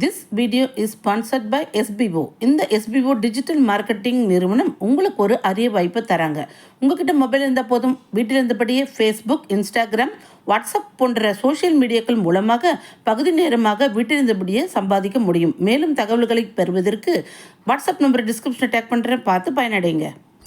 This video is sponsored by SPO இந்த SPO digital marketing நிறுவனம் உங்களுக்கு ஒரு அரிய வாய்ப்பை தராங்க. உங்ககிட்ட மொபைல் இருந்தால் போதும் வீட்டில் இருந்தபடியே ஃபேஸ்புக் இன்ஸ்டாகிராம் வாட்ஸ்அப் போன்ற சோஷியல் மீடியாக்கள் மூலமாக பகுதி நேரமாக வீட்டிலிருந்தபடியே சம்பாதிக்க முடியும். மேலும் தகவல்களை பெறுவதற்கு வாட்ஸ்அப் நம்பர் டிஸ்கிரிப்ஷன் டேக் பண்ணுறேன் பார்த்து பயனடைங்க.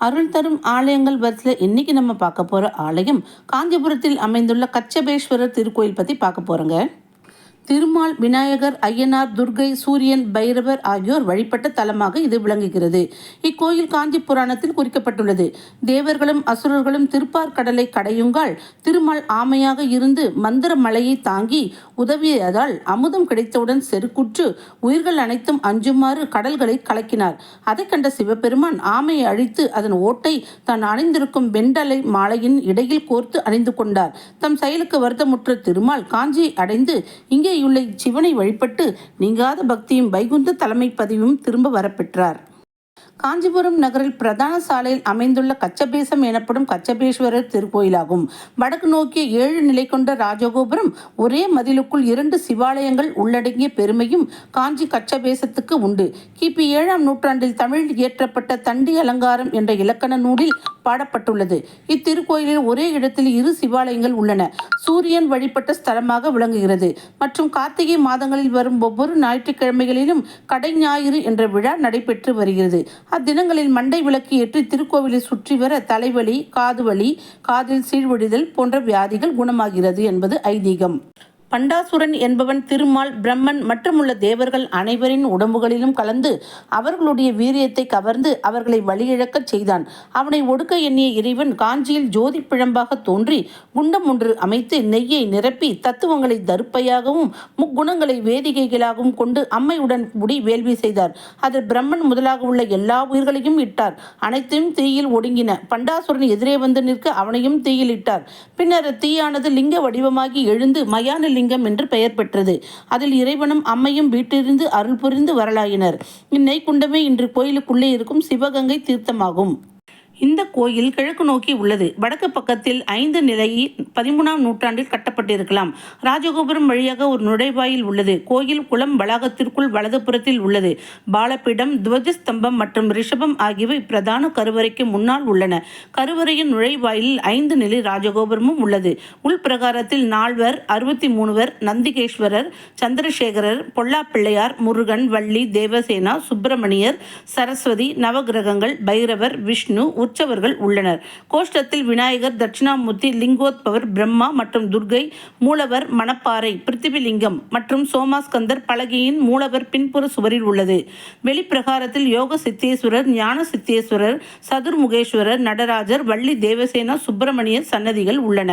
அருள் தரும் ஆலயங்கள் வரிசையில் இன்னைக்கு நம்ம பார்க்க போகிற ஆலயம் காஞ்சிபுரத்தில் அமைந்துள்ள கச்சபேஸ்வரர் திருக்கோயில் பற்றி பார்க்க போகிறோங்க திருமால் விநாயகர் ஐயனார் துர்கை சூரியன் பைரவர் ஆகியோர் வழிபட்ட தலமாக இது விளங்குகிறது. இக்கோயில் காஞ்சி புராணத்தில் குறிக்கப்பட்டுள்ளது. தேவர்களும் அசுரர்களும் திருப்பார் கடலை கடையுங்கால் திருமால் ஆமையாக இருந்து மந்திர மலையை தாங்கி உதவியதால் அமுதம் கிடைத்தவுடன் செருக்குற்று உயிர்கள் அனைத்தும் அஞ்சுமாறு கடல்களை கலக்கினார். அதை கண்ட சிவபெருமான் ஆமையை அழித்து அதன் ஓட்டை தான் அணிந்திருக்கும் வெண்டலை மாலையின் இடையில் கோர்த்து அணிந்து கொண்டார். தம் செயலுக்கு வருத்தமுற்ற திருமால் காஞ்சியை அடைந்து இங்கே உள்ள சிவனை வழிபட்டு நீங்காத பக்தியும் வைகுந்த தலைமை பதிவும் திரும்ப வரப்பெற்றார். காஞ்சிபுரம் நகரில் பிரதான சாலையில் அமைந்துள்ள கச்சபேசம் எனப்படும் கச்சபேஸ்வரர் திருக்கோயிலாகும். வடக்கு நோக்கிய ஏழு நிலை கொண்ட ராஜகோபுரம் ஒரே மதிலுக்குள் இரண்டு சிவாலயங்கள் உள்ளடங்கிய பெருமையும் காஞ்சி கச்சபேசத்துக்கு உண்டு. கிபி ஏழாம் நூற்றாண்டில் தமிழில் இயற்றப்பட்ட தண்டி அலங்காரம் என்ற இலக்கண நூலில் பாடப்பட்டுள்ளது. இத்திருக்கோயிலில் ஒரே இடத்தில் இரு சிவாலயங்கள் உள்ளன. சூரியன் வழிபட்ட ஸ்தலமாக விளங்குகிறது. மற்றும் கார்த்திகை மாதங்களில் வரும் ஒவ்வொரு ஞாயிற்றுக்கிழமைகளிலும் கடை ஞாயிறு என்ற விழா நடைபெற்று வருகிறது. அத்தினங்களில் மண்டை விளக்கு ஏற்றி திருக்கோவிலை சுற்றி வர தலைவலி காதுவலி காதில் சீழ்வடிதல் போன்ற வியாதிகள் குணமாகிறது என்பது ஐதீகம். பண்டாசுரன் என்பவன் திருமால் பிரம்மன் மற்றுமுள்ள தேவர்கள் அனைவரின் உடம்புகளிலும் கலந்து அவர்களுடைய வீரியத்தை கவர்ந்து அவர்களை வழியிழக்கச் செய்தான். அவனை ஒடுக்க எண்ணிய இறைவன் காஞ்சியில் ஜோதி பிழம்பாக தோன்றி குண்டம் ஒன்று அமைத்து நெய்யை நிரப்பி தத்துவங்களை தருப்பையாகவும் முக்குணங்களை வேதிகைகளாகவும் கொண்டு அம்மையுடன் முடி வேள்வி செய்தார். அதில் பிரம்மன் முதலாக உள்ள எல்லா உயிர்களையும் இட்டார். அனைத்தையும் தீயில் ஒடுங்கின பண்டாசுரன் எதிரே வந்து நிற்க அவனையும் தீயில் இட்டார். பின்னர் தீயானது லிங்க வடிவமாகி எழுந்து மயான சிவலிங்கம் என்று பெயர் பெற்றது. அதில் இறைவனும் அம்மையும் வீட்டிலிருந்து அருள் புரிந்து வரலாயினர். இந்நெய்க்குண்டமே இன்று கோயிலுக்குள்ளே இருக்கும் சிவகங்கை தீர்த்தமாகும். இந்த கோயில் கிழக்கு நோக்கி உள்ளது. வடக்கு பக்கத்தில் ஐந்து நிலையில் பதிமூணாம் நூற்றாண்டில் கட்டப்பட்டிருக்கலாம். ராஜகோபுரம் வழியாக ஒரு நுழைவாயில் உள்ளது. கோயில் குளம் வளாகத்திற்குள் வலதுபுறத்தில் உள்ளது. பாலப்பீடம் துவஜஸ்தம்பம் மற்றும் ரிஷபம் ஆகியவை பிரதான கருவறைக்கு முன்னால் உள்ளன. கருவறையின் நுழைவாயிலில் ஐந்து நிலை ராஜகோபுரமும் உள்ளது. உள்பிரகாரத்தில் நால்வர் அறுபத்தி மூணுவர் நந்திகேஸ்வரர் சந்திரசேகரர் பொல்லாப்பிள்ளையார் முருகன் வள்ளி தேவசேனா சுப்பிரமணியர் சரஸ்வதி நவகிரகங்கள் பைரவர் விஷ்ணு உற்சவர்கள் உள்ளனர். கோஷ்டத்தில் விநாயகர் தட்சிணாமூர்த்தி லிங்கோத்பவர் பிரம்மா மற்றும் துர்கை மூலவர் மணப்பாறை பிருத்திவிலிங்கம் மற்றும் சோமாஸ்கந்தர் பலகையின் மூலவர் பின்புற சுவரில் உள்ளது. வெளிப்பிரகாரத்தில் யோக சித்தேஸ்வரர் ஞான சித்தேஸ்வரர் சதுர்முகேஸ்வரர் நடராஜர் வள்ளி தேவசேனா சுப்பிரமணியர் சன்னதிகள் உள்ளன.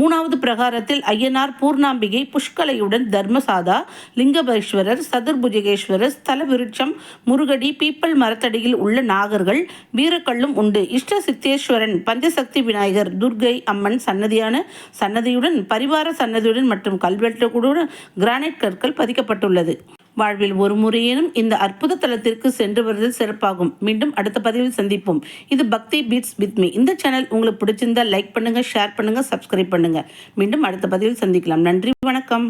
மூணாவது பிரகாரத்தில் ஐயனார் பூர்ணாம்பிகை புஷ்கலையுடன் தர்மசாதா லிங்கபேஸ்வரர் சதுர்புஜகேஸ்வரர் ஸ்தல விருட்சம் முருகடி பீப்பல் மரத்தடியில் உள்ள நாகர்கள் வீரக்கல்லும் உண்டு. இஷ்ட சித்தேஸ்வரன் பஞ்சசக்தி விநாயகர் துர்கை அம்மன் சன்னதியான சன்னதியுடன் பரிவார சன்னதியுடன் மற்றும் கல்வெட்டுடன் கிரானைட் கற்கள் பதிக்கப்பட்டுள்ளது. வாழ்வில் ஒரு முறையேனும் இந்த அற்புத தலத்திற்கு சென்று வருதல் சிறப்பாகும். மீண்டும் அடுத்த பதிவில் சந்திப்போம். இது பக்தி பீட்ஸ் வித் மீ. இந்த சேனல் உங்களுக்கு பிடிச்சிருந்தா லைக் பண்ணுங்கள் ஷேர் பண்ணுங்கள் சப்ஸ்கிரைப் பண்ணுங்கள் மீண்டும் அடுத்த பதிவில் சந்திக்கலாம். நன்றி வணக்கம்.